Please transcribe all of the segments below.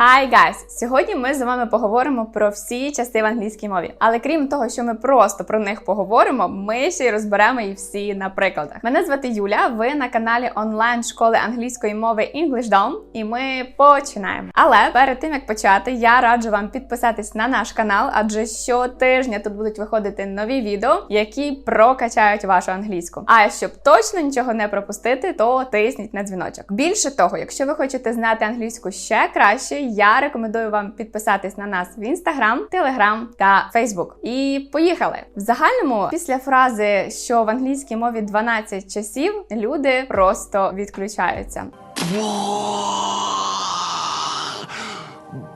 Hi guys! Сьогодні ми з вами поговоримо про всі части в англійській мові. Але крім того, що ми просто про них поговоримо, ми ще й розберемо їх всі на прикладах. Мене звати Юля. Ви на каналі онлайн школи англійської мови EnglishDom, і ми починаємо. Але перед тим як почати, я раджу вам підписатись на наш канал, адже щотижня тут будуть виходити нові відео, які прокачають вашу англійську. А щоб точно нічого не пропустити, то тисніть на дзвіночок. Більше того, якщо ви хочете знати англійську ще краще я рекомендую вам підписатись на нас в інстаграм, телеграм та фейсбук. І поїхали в загальному. Після фрази, що в англійській мові 12 часів, люди просто відключаються.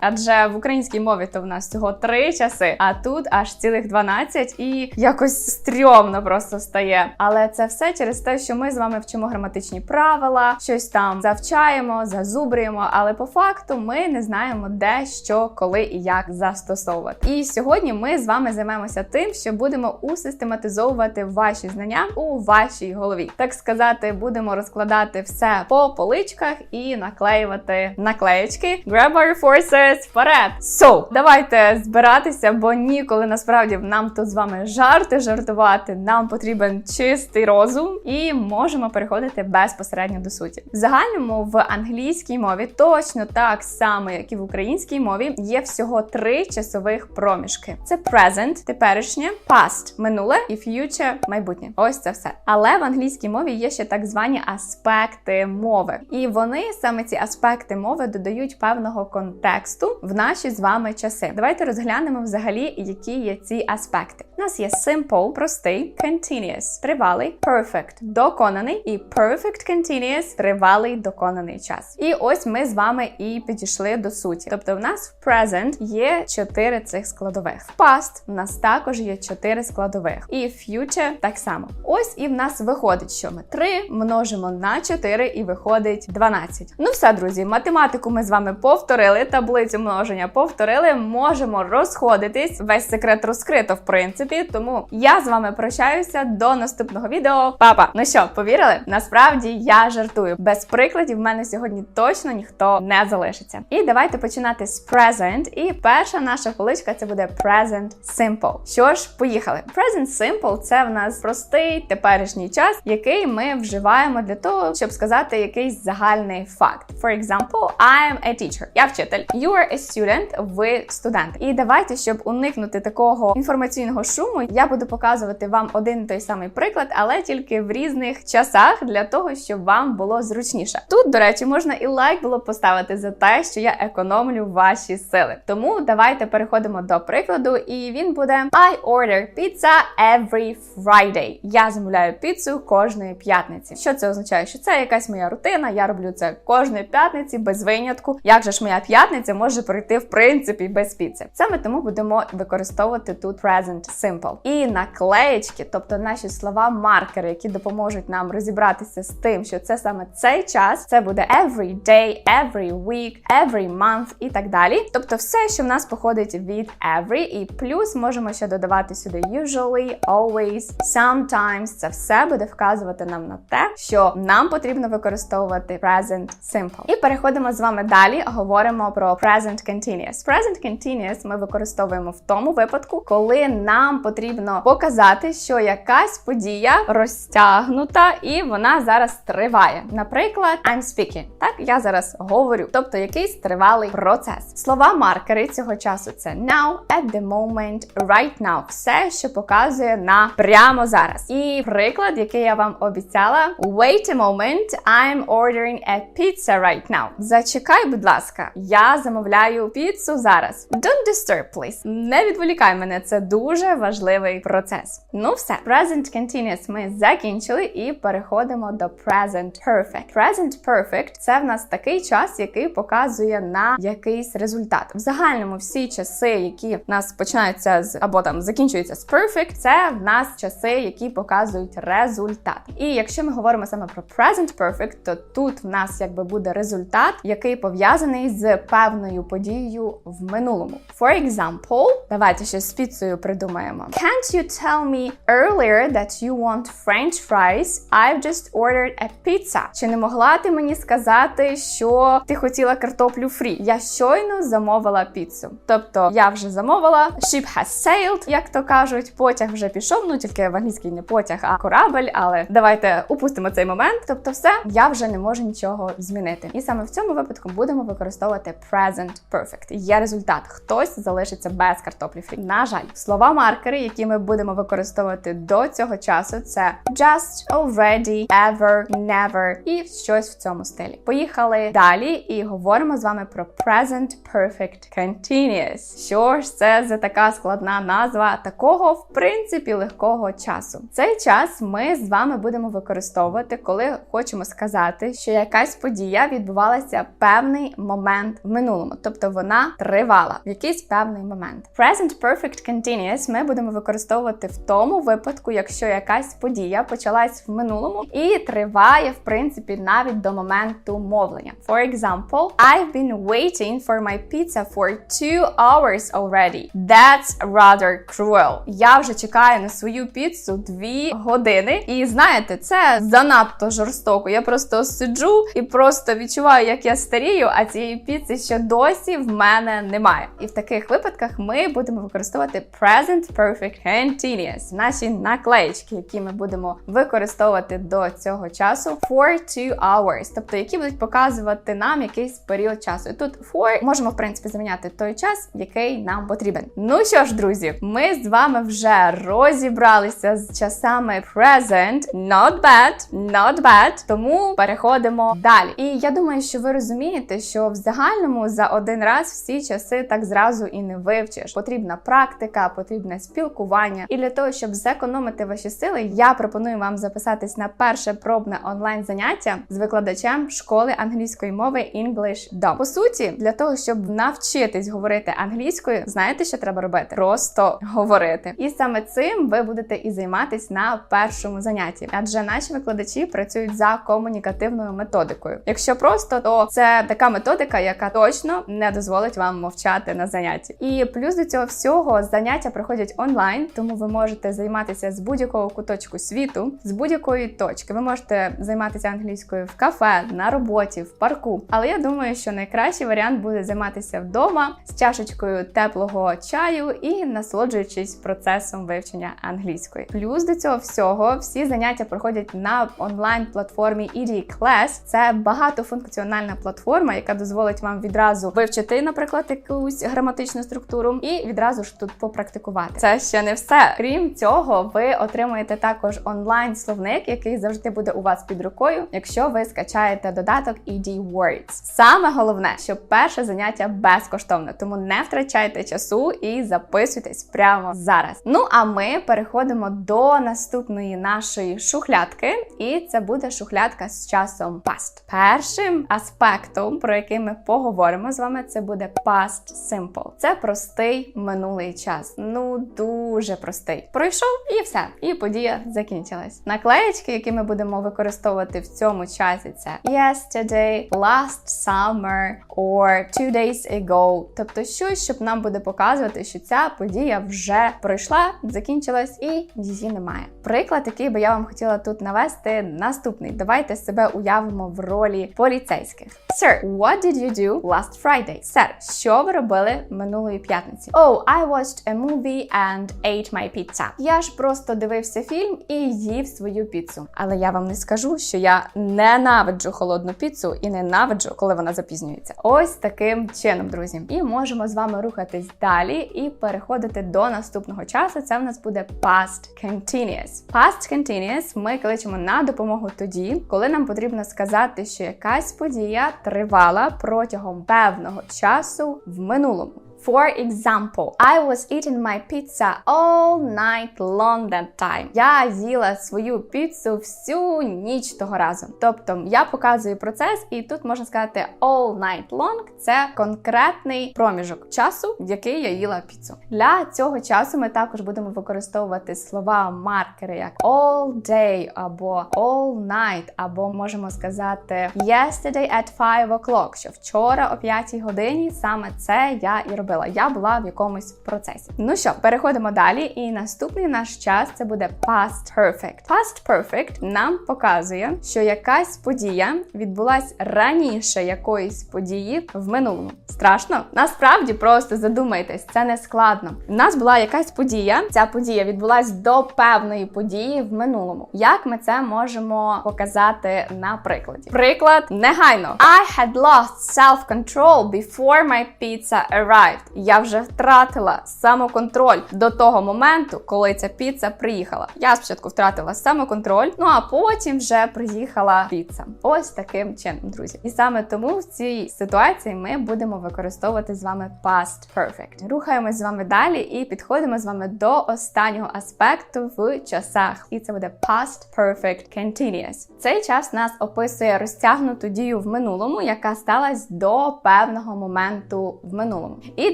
Адже в українській мові то в нас всього три часи, а тут аж цілих 12 і якось стрьомно просто стає. Але це все через те, що ми з вами вчимо граматичні правила, щось там завчаємо, зазубрюємо, але по факту ми не знаємо, де що, коли і як застосовувати. І сьогодні ми з вами займемося тим, що будемо усистематизовувати ваші знання у вашій голові. Так сказати, будемо розкладати все по поличках і наклеювати наклеєчки. Grab our forces! Молодець, вперед! So, давайте збиратися, бо ніколи насправді нам тут з вами жарти жартувати. Нам потрібен чистий розум і можемо переходити безпосередньо до суті. В загальному в англійській мові точно так само, як і в українській мові, є всього три часових проміжки: це present, теперішнє, past, минуле і future, майбутнє. Ось це все. Але в англійській мові є ще так звані аспекти мови, і вони саме ці аспекти мови додають певного контексту тексту в наші з вами часи. Давайте розглянемо взагалі, які є ці аспекти. У нас є simple, простий, continuous, тривалий, perfect, доконаний і perfect continuous, тривалий доконаний час. І ось ми з вами і підійшли до суті. Тобто, в нас в present є чотири цих складових. В past в нас також є чотири складових. І future так само. Ось і в нас виходить, що ми 3 множимо на 4 і виходить 12. Ну все, друзі, математику ми з вами повторили, таблицю таблицю множення повторили, можемо розходитись. Весь секрет розкрито, в принципі. Тому я з вами прощаюся до наступного відео. Папа, ну що, повірили? Насправді я жартую. Без прикладів в мене сьогодні точно ніхто не залишиться. І давайте починати з present. І перша наша поличка це буде present simple. Що ж, поїхали. Present simple це в нас простий теперішній час, який ми вживаємо для того, щоб сказати якийсь загальний факт. For example, I am a teacher. Я вчитель. You are a student, ви студент. І давайте, щоб уникнути такого інформаційного шуму, я буду показувати вам один той самий приклад, але тільки в різних часах для того, щоб вам було зручніше. Тут, до речі, можна і лайк було поставити за те, що я економлю ваші сили. Тому давайте переходимо до прикладу, і він буде I order pizza every Friday. Я замовляю піцу кожної п'ятниці. Що це означає? Що це якась моя рутина? Я роблю це кожної п'ятниці без винятку. Як же ж моя п'ятниця може може пройти в принципі без піци. Саме тому будемо використовувати тут present simple. І наклеєчки, тобто наші слова-маркери, які допоможуть нам розібратися з тим, що це саме цей час. Це буде every day, every week, every month і так далі. Тобто, все, що в нас походить від every, і плюс можемо ще додавати сюди usually, always, sometimes. Це все буде вказувати нам на те, що нам потрібно використовувати present simple. І переходимо з вами далі. Говоримо про present present continuous. Present continuous ми використовуємо в тому випадку, коли нам потрібно показати, що якась подія розтягнута і вона зараз триває. Наприклад, I'm speaking. Так, я зараз говорю, тобто якийсь тривалий процес. Слова маркери цього часу це now, at the moment, right now. Все, що показує на прямо зараз. І приклад, який я вам обіцяла: Wait a moment, I'm ordering a pizza right now. Зачекай, будь ласка, я замовляю замовляю піцу зараз. Don't disturb, please. Не відволікай мене, це дуже важливий процес. Ну все, present continuous ми закінчили і переходимо до present perfect. Present perfect це в нас такий час, який показує на якийсь результат. В загальному всі часи, які в нас починаються з або там закінчуються з perfect, це в нас часи, які показують результат. І якщо ми говоримо саме про present perfect, то тут в нас якби буде результат, який пов'язаний з певним певною подією в минулому. For example, давайте ще з піцею придумаємо. Can't you tell me earlier that you want french fries? I've just ordered a pizza. Чи не могла ти мені сказати, що ти хотіла картоплю фрі? Я щойно замовила піцу. Тобто я вже замовила, ship has sailed, як то кажуть, потяг вже пішов. Ну тільки в англійській не потяг, а корабель. Але давайте упустимо цей момент. Тобто, все, я вже не можу нічого змінити. І саме в цьому випадку будемо використовувати present perfect. Є результат. Хтось залишиться без картоплі фрі. На жаль, слова маркери, які ми будемо використовувати до цього часу, це just, already, ever, never і щось в цьому стилі. Поїхали далі і говоримо з вами про present perfect continuous. Що ж це за така складна назва такого, в принципі, легкого часу? Цей час ми з вами будемо використовувати, коли хочемо сказати, що якась подія відбувалася певний момент в минулому, тобто вона тривала в якийсь певний момент. Present perfect continuous ми будемо використовувати в тому випадку, якщо якась подія почалась в минулому і триває, в принципі, навіть до моменту мовлення. For example, I've been waiting for my pizza for two hours already. That's rather cruel. Я вже чекаю на свою піцу дві години. І знаєте, це занадто жорстоко. Я просто сиджу і просто відчуваю, як я старію, а цієї піци ще досі в мене немає. І в таких випадках ми будемо використовувати present perfect continuous, наші наклеїчки, які ми будемо використовувати до цього часу for two hours, тобто які будуть показувати нам якийсь період часу. І тут for можемо в принципі заміняти той час, який нам потрібен. Ну що ж, друзі, ми з вами вже розібралися з часами present, not bad, not bad, тому переходимо далі. І я думаю, що ви розумієте, що в загальному за один раз всі часи так зразу і не вивчиш. Потрібна практика, потрібне спілкування. І для того, щоб зекономити ваші сили, я пропоную вам записатись на перше пробне онлайн заняття з викладачем школи англійської мови English Dom. По суті, для того, щоб навчитись говорити англійською, знаєте, що треба робити? Просто говорити. І саме цим ви будете і займатись на першому занятті, адже наші викладачі працюють за комунікативною методикою. Якщо просто, то це така методика, яка точно не дозволить вам мовчати на занятті. І плюс до цього всього заняття проходять онлайн, тому ви можете займатися з будь-якого куточку світу, з будь-якої точки. Ви можете займатися англійською в кафе, на роботі, в парку. Але я думаю, що найкращий варіант буде займатися вдома з чашечкою теплого чаю і насолоджуючись процесом вивчення англійської. Плюс до цього всього всі заняття проходять на онлайн-платформі ED Class. Це багатофункціональна платформа, яка дозволить вам відразу вивчити, наприклад, якусь граматичну структуру, і відразу ж тут попрактикувати. Це ще не все. Крім цього, ви отримуєте також онлайн-словник, який завжди буде у вас під рукою, якщо ви скачаєте додаток ED Words. Саме головне, що перше заняття безкоштовне, тому не втрачайте часу і записуйтесь прямо зараз. Ну а ми переходимо до наступної нашої шухлядки, і це буде шухлядка з часом past. Першим аспектом, про який ми поговоримо з вами, це буде past simple. Це простий минулий час. Ну дуже простий. Пройшов і все. І подія закінчилась. Наклеєчки, які ми будемо використовувати в цьому часі, це yesterday, last summer or two days ago. Тобто щось, щоб нам буде показувати, що ця подія вже пройшла, закінчилась і її немає. Приклад, який би я вам хотіла тут навести, наступний. Давайте себе уявимо в ролі поліцейських. Sir, what did you do last Friday? Сер, що ви робили минулої п'ятниці? Oh, I watched a movie and ate my pizza. Я ж просто дивився фільм і їв свою піцу. Але я вам не скажу, що я ненавиджу холодну піцу і ненавиджу, коли вона запізнюється. Ось таким чином, друзі. І можемо з вами рухатись далі і переходити до наступного часу. Це в нас буде past continuous. Past continuous ми кличемо на допомогу тоді, коли нам потрібно сказати, що якась подія тривала протягом певного часу в минулому. For example, I was eating my pizza all night long that time. Я їла свою піцу всю ніч того разу. Тобто я показую процес, і тут можна сказати all night long – це конкретний проміжок часу, в який я їла піцу. Для цього часу ми також будемо використовувати слова маркери як all day або all night, або можемо сказати yesterday at 5 o'clock, що вчора о 5 годині саме це я і робила. Я була в якомусь процесі. Ну що, переходимо далі. І наступний наш час це буде past perfect. Past perfect нам показує, що якась подія відбулась раніше якоїсь події в минулому. Страшно? Насправді просто задумайтесь, це не складно. У нас була якась подія. Ця подія відбулась до певної події в минулому. Як ми це можемо показати на прикладі? Приклад негайно. I had lost self-control before my pizza arrived. Я вже втратила самоконтроль до того моменту, коли ця піца приїхала. Я спочатку втратила самоконтроль, ну а потім вже приїхала піца. Ось таким чином, друзі. І саме тому в цій ситуації ми будемо використовувати з вами past perfect. Рухаємось з вами далі і підходимо з вами до останнього аспекту в часах. І це буде past perfect continuous. Цей час нас описує розтягнуту дію в минулому, яка сталася до певного моменту в минулому. І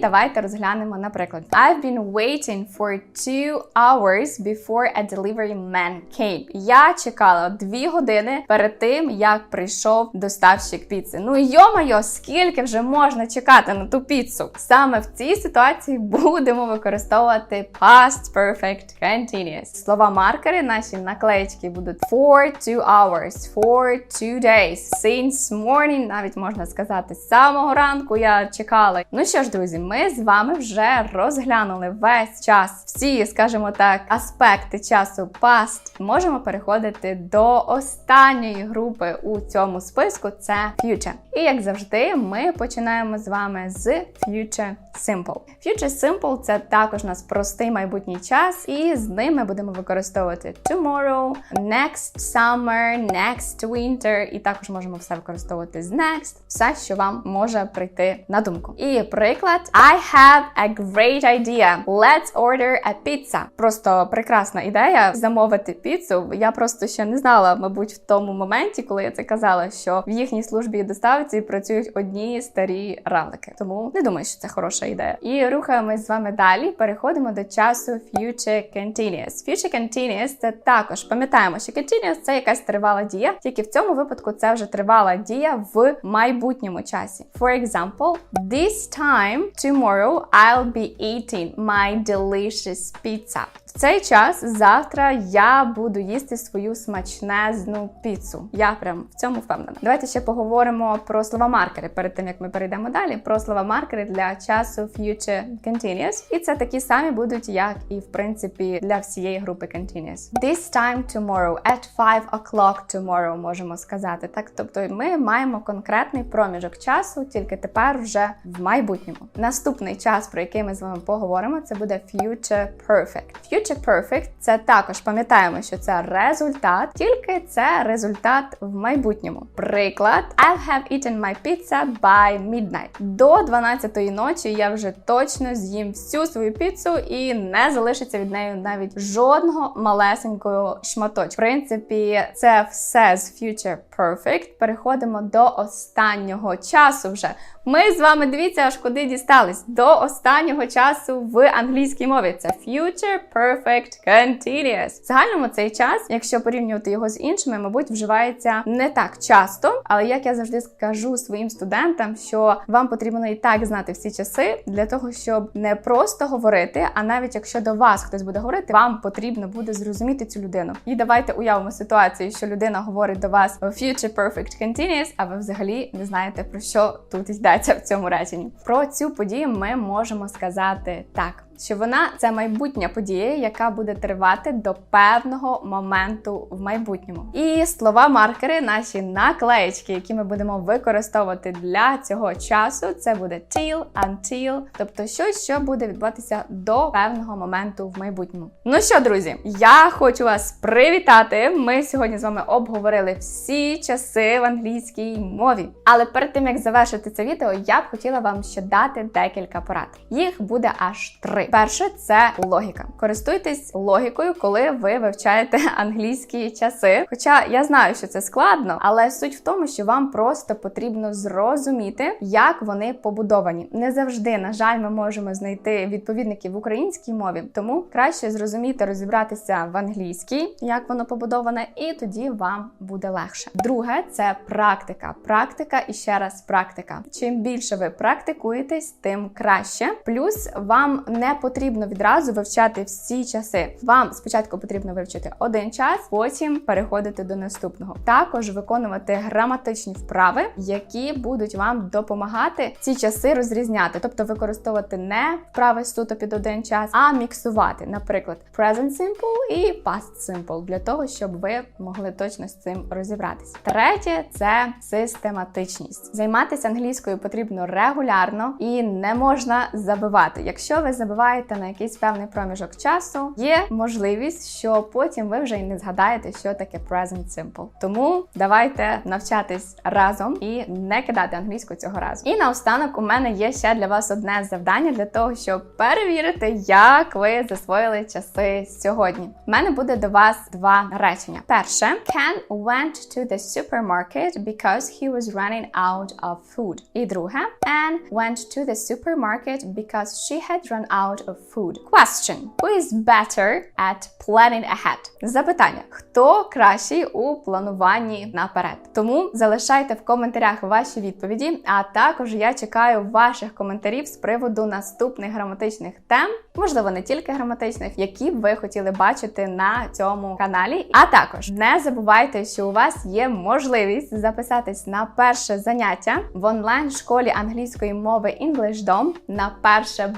давайте розглянемо наприклад. I've been waiting for two hours before a delivery man came. Я чекала дві години перед тим, як прийшов доставщик піци. Ну йо-майо, скільки вже можна чекати на ту піцу? Саме в цій ситуації будемо використовувати past perfect continuous. Слова маркери, наші наклеїчки будуть for two hours, for two days, since morning, навіть можна сказати, з самого ранку я чекала. Ну що ж, друзі, ми з вами вже розглянули весь час, всі, скажімо так, аспекти часу past. Можемо переходити до останньої групи у цьому списку. Це future. І як завжди, ми починаємо з вами з future simple. Future simple – це також у нас простий майбутній час, і з ним ми будемо використовувати tomorrow, next summer, next winter, і також можемо все використовувати з next, все, що вам може прийти на думку. І приклад: I have a great idea. Let's order a pizza. Просто прекрасна ідея замовити піцу. Я просто ще не знала, мабуть, в тому моменті, коли я це казала, що в їхній службі доставці працюють одні старі равлики. Тому не думаю, що це хороша ідея. І рухаємось з вами далі. Переходимо до часу future continuous. Future continuous – це також пам'ятаємо, що continuous – це якась тривала дія, тільки в цьому випадку це вже тривала дія в майбутньому часі. For example, this time tomorrow I'll be eating my delicious pizza. Цей час завтра я буду їсти свою смачнезну піцу. Я прям в цьому впевнена. Давайте ще поговоримо про слова маркери перед тим як ми перейдемо далі. Про слова маркери для часу future continuous. І це такі самі будуть, як і в принципі для всієї групи continuous. This time tomorrow at 5 o'clock tomorrow можемо сказати. Так, тобто ми маємо конкретний проміжок часу, тільки тепер вже в майбутньому. Наступний час, про який ми з вами поговоримо, це буде future perfect. Future perfect – це також пам'ятаємо, що це результат, тільки це результат в майбутньому. Приклад: I'll have eaten my pizza by midnight. До 12-ї ночі я вже точно з'їм всю свою піцу і не залишиться від неї навіть жодного малесенького шматочка. В принципі, це все з future perfect. Переходимо до останнього часу вже. Ми з вами дивіться, аж куди дістались до останнього часу в англійській мові. Це future perfect continuous. В загальному цей час, якщо порівнювати його з іншими, мабуть, вживається не так часто. Але як я завжди скажу своїм студентам, що вам потрібно і так знати всі часи для того, щоб не просто говорити, а навіть якщо до вас хтось буде говорити, вам потрібно буде зрозуміти цю людину. І давайте уявимо ситуацію, що людина говорить до вас future perfect continuous, а ви взагалі не знаєте про що тут йдеться в цьому реченні. Про цю подію ми можемо сказати так. Що вона це майбутня подія, яка буде тривати до певного моменту в майбутньому. І слова маркери, наші наклеєчки, які ми будемо використовувати для цього часу, це буде till, until, тобто щось, що буде відбуватися до певного моменту в майбутньому. Ну що, друзі, я хочу вас привітати. Ми сьогодні з вами обговорили всі часи в англійській мові. Але перед тим як завершити це відео, я б хотіла вам ще дати декілька порад. Їх буде аж три. Перше це логіка. Користуйтесь логікою, коли ви вивчаєте англійські часи. Хоча я знаю, що це складно, але суть в тому, що вам просто потрібно зрозуміти, як вони побудовані. Не завжди, на жаль, ми можемо знайти відповідники в українській мові, тому краще зрозуміти, розібратися в англійській, як воно побудоване, і тоді вам буде легше. Друге це практика. Практика і ще раз практика. Чим більше ви практикуєтесь, тим краще. Плюс вам не потрібно відразу вивчати всі часи. Вам спочатку потрібно вивчити один час, потім переходити до наступного. Також виконувати граматичні вправи, які будуть вам допомагати ці часи розрізняти, тобто використовувати не вправи суто під один час, а міксувати, наприклад, present simple і past simple, для того, щоб ви могли точно з цим розібратися. Третє це систематичність. Займатися англійською потрібно регулярно і не можна забивати. Якщо ви забиваєте на якийсь певний проміжок часу, є можливість, що потім ви вже й не згадаєте, що таке present simple. Тому давайте навчатись разом і не кидати англійську цього разу. І наостанок у мене є ще для вас одне завдання для того, щоб перевірити, як ви засвоїли часи сьогодні. У мене буде до вас два речення. Перше, Ken went to the supermarket because he was running out of food. І друге, Anne went to the supermarket because she had run out of food. Question. Who is better at planning ahead? Запитання. Хто кращий у плануванні наперед? Тому залишайте в коментарях ваші відповіді, а також я чекаю ваших коментарів з приводу наступних граматичних тем, можливо, не тільки граматичних, які б ви хотіли бачити на цьому каналі. А також не забувайте, що у вас є можливість записатись на перше заняття в онлайн школі англійської мови EnglishDom на перше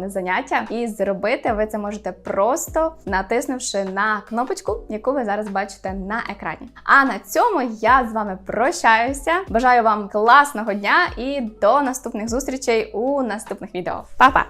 безкоштовне заняття. І зробити ви це можете просто натиснувши на кнопочку, яку ви зараз бачите на екрані. А на цьому я з вами прощаюся. Бажаю вам класного дня і до наступних зустрічей у наступних відео. Па-па!